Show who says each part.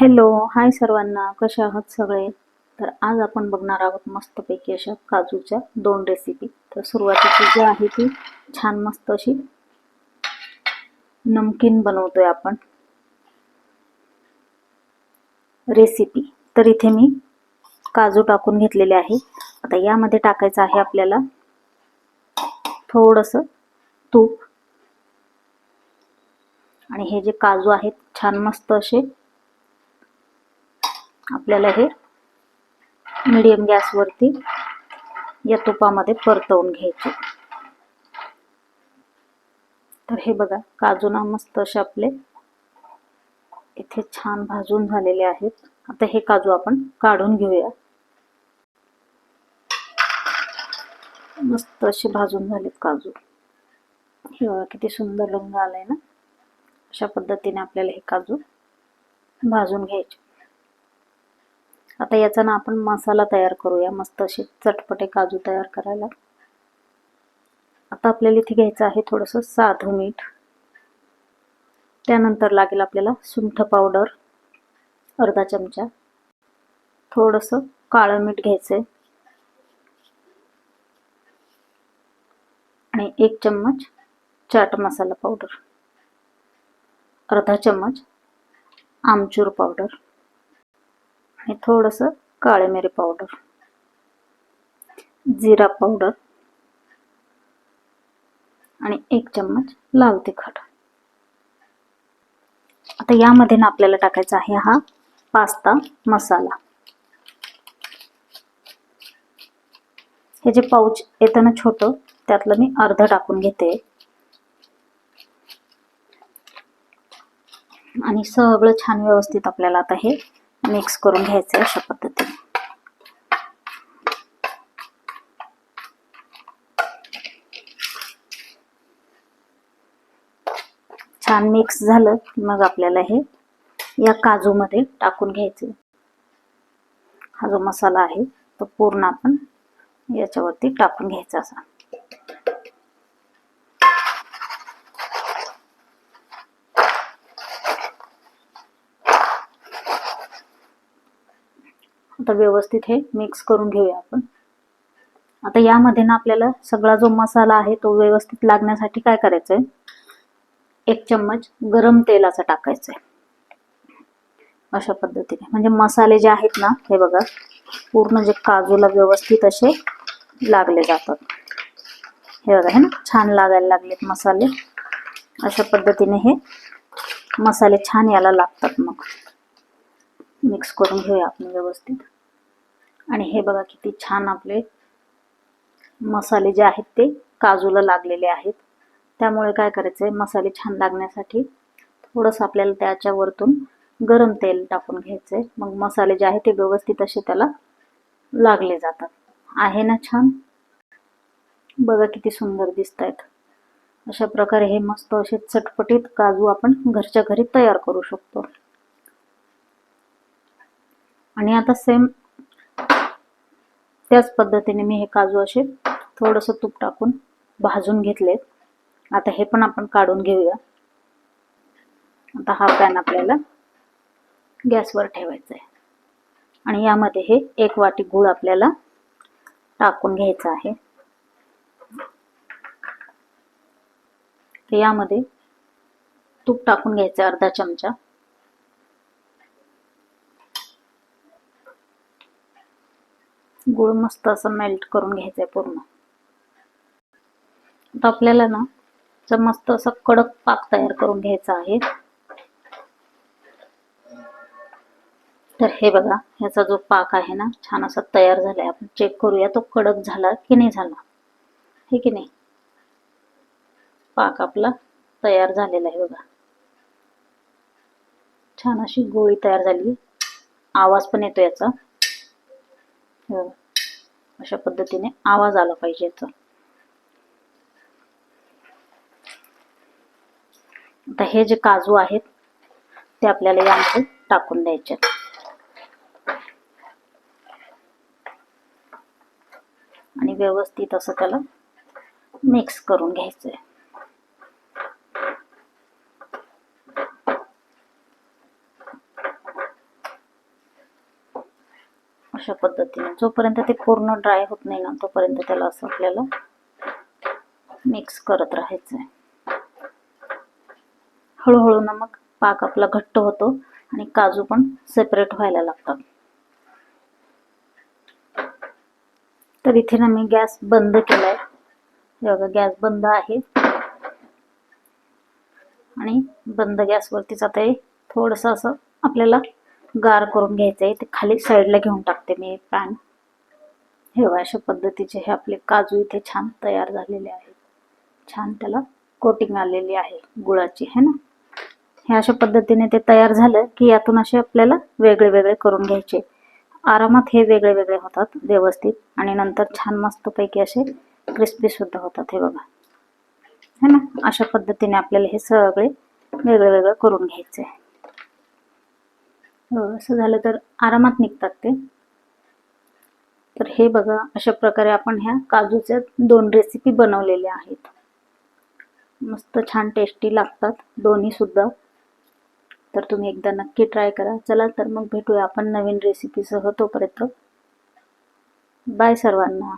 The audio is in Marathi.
Speaker 1: हॅलो हाय सर्वांना. कसे आहात सगळे? तर आज आपण बघणार आहोत मस्तपैकी अशा काजूच्या दोन रेसिपी तर सुरुवातीची जी आहे ती छान मस्त अशी नमकीन बनवतोय आपण. रेसिपी तर इथे मी काजू टाकून घेतलेले आहे. आता यामध्ये टाकायचं आहे आपल्याला थोडंसं तूप. आणि हे जे काजू आहेत छान मस्त असे आपल्याला हे मिडियम गॅसवरती या तुपामध्ये परतवून घ्यायचे. तर हे बघा काजू ना मस्त असे आपले इथे छान भाजून झालेले आहेत. आता हे काजू आपण काढून घेऊया. मस्त असे भाजून झालेत काजू. हे बघा किती सुंदर रंग आलाय ना. अशा पद्धतीने आपल्याला हे काजू भाजून घ्यायचे. आता याचा ना आपण मसाला तयार करूया. मस्त असे चटपटे काजू तयार करायला. आता आपल्याला इथे घ्यायचं आहे थोडंसं साधं मीठ. त्यानंतर लागेल आपल्याला सुंठ पावडर अर्धा चमचा. थोडंसं काळं मीठ घ्यायचं आणि एक चम्मच चाट मसाला पावडर. अर्धा चम्मच आमचूर पावडर. आणि थोडंसं काळे मिरी पावडर जिरा पावडर आणि एक चम्मच लाल तिखट. आता यामध्ये ना आपल्याला टाकायचा आहे हा पास्ता मसाला. हे जे पाऊच येतं ना छोटं त्यातलं मी अर्ध टाकून घेते. आणि सगळं छान व्यवस्थित आपल्याला आता हे मिक्स करून घ्यायचं आहे अशा पद्धतीने. छान मिक्स झालं की मग आपल्याला हे या काजूमध्ये टाकून घ्यायचे हा जो मसाला आहे तो पूर्ण आपण याच्यावरती टाकून घ्यायचा असा. आता व्यवस्थित हे मिक्स करून घेऊया आपण. आता यामध्ये ना आपल्याला सगळा जो मसाला आहे तो व्यवस्थित लागण्यासाठी काय करायचंय? एक चम्मच गरम तेलाचा आहे अशा पद्धतीने. म्हणजे मसाले जे आहेत ना हे बघा पूर्ण जे काजूला व्यवस्थित असे लागले जातात. हे बघा हे ना छान लागायला लागलेत मसाले. अशा पद्धतीने हे मसाले छान याला लागतात मग. मिक्स करून घेऊया आपण व्यवस्थित. आणि हे बघा किती छान आपले मसाले जे आहेत ते काजूला लागलेले आहेत. त्यामुळे काय करायचं आहे मसाले छान लागण्यासाठी थोडंसं आपल्याला त्याच्या वरतून गरम तेल टाकून घ्यायचं आहे मग मसाले जे आहेत ते व्यवस्थित असे त्याला लागले जातात. आहे ना छान? बघा किती सुंदर दिसत आहेत अशा प्रकारे हे मस्त असे चटपटीत काजू आपण घरच्या घरी तयार करू शकतो. आणि आता सेम त्याच पद्धतीने मी हे काजू असे थोडंसं तूप टाकून भाजून घेतलेत. आता हे पण आपण काढून घेऊया. आता हा पॅन आपल्याला गॅसवर ठेवायचा आहे आणि यामध्ये हे एक वाटी गूळ आपल्याला टाकून घ्यायचा आहे. यामध्ये तूप टाकून घ्यायचं अर्धा चमचा. गुळ मस्त असं मेल्ट करून घ्यायचं आहे पूर्ण. आता आपल्याला ना मस्त असं कडक पाक तयार करून घ्यायचा आहे. तर हे बघा ह्याचा जो पाक आहे ना छान असा तयार झालाय. आपण चेक करूया तो कडक झाला की नाही झाला. हे की नाही? पाक आपला तयार झालेला आहे बघा. छान अशी गोळी तयार झाली. आवाज पण येतो याचा. हो. अशा पद्धतीने आवाज आला पाहिजे याचा. आता हे जे काजू आहेत ते आपल्याला यामध्ये टाकून द्यायचे आणि व्यवस्थित असं त्याला मिक्स करून घ्यायचंय. अशा पद्धतीने. जोपर्यंत ते पूर्ण ड्राय होत नाही ना तोपर्यंत त्याला असं आपल्याला मिक्स करत राहायचं आहे हळूहळू ना मग पाक आपला घट्ट होतो आणि काजू पण सेपरेट व्हायला लागतात. तर इथे ना मी गॅस बंद केलाय. बघा गॅस बंद आहे. आणि बंद गॅसवरतीच आता हे थोडंसं असं आपल्याला गार करून घ्यायचं आहे ते खाली साईडला घेऊन टाकते मी पॅन हे अशा पद्धतीचे हे आपले काजू इथे छान तयार झालेले आहेत. छान त्याला कोटिंग आलेली आहे गुळाची है ना? हे अशा पद्धतीने ते तयार झालं की यातून असे आपल्याला वेगळे वेगळे करून घ्यायचे. आरामात हे वेगळे वेगळे होतात व्यवस्थित आणि नंतर छान मस्तपैकी असे क्रिस्पी सुद्धा होतात हे बघा. है ना? अशा पद्धतीने आपल्याला हे सगळे वेगळं वेगळं करून घ्यायचे. आहे हो, असं झालं तर आरामात निघतात ते. तर हे बघा अशा प्रकारे आपण ह्या काजूच्या दोन रेसिपी बनवलेल्या आहेत. मस्त छान टेस्टी लागतात दोन्ही सुद्धा. तर तुम्ही एकदा नक्की ट्राय करा. चला तर मग भेटूया आपण नवीन रेसिपीसह तोपर्यंत. बाय सर्वांना.